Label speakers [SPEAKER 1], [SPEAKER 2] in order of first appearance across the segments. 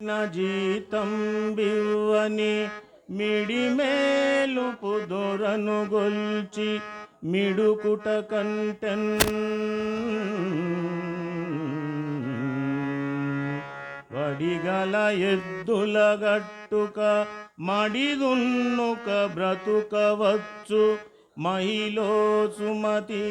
[SPEAKER 1] జీతం బివ్వని మిడిమేలు దొరను గొల్చి మిడుకుట కంటన్. వడిగల ఎద్దుల గట్టుక మడిదున్నుక బ్రతుకవచ్చు మహిలో Sumathi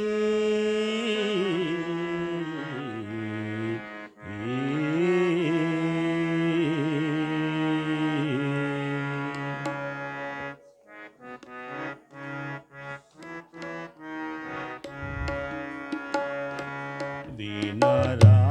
[SPEAKER 1] I'm not Nara.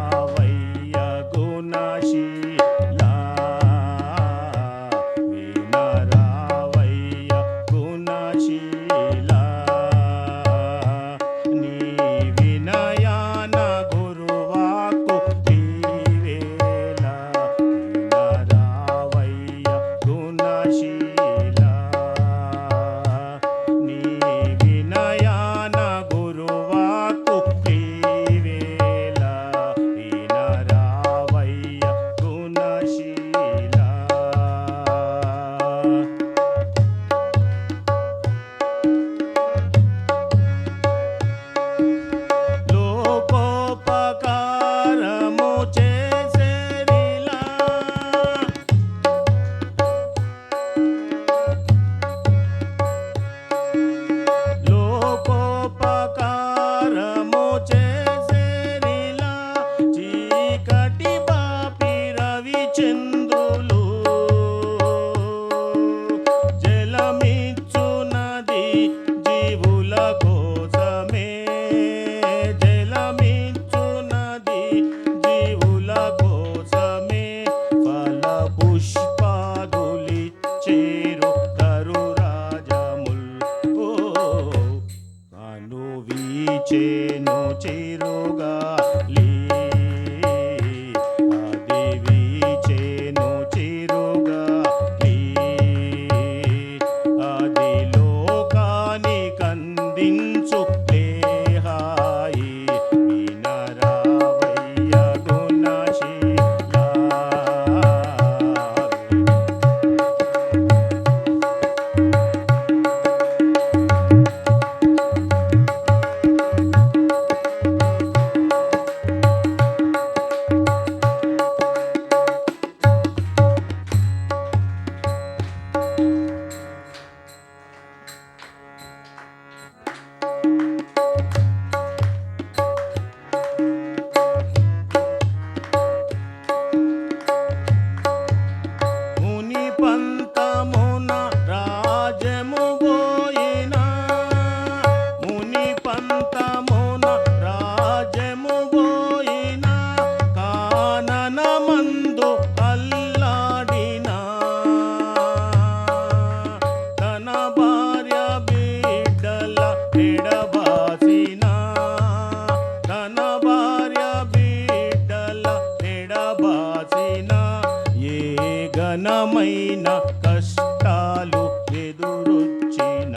[SPEAKER 1] ఘనమైన కష్టాలు ఎదురొచ్చిన.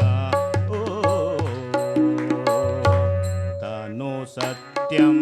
[SPEAKER 1] ఓ తను సత్యం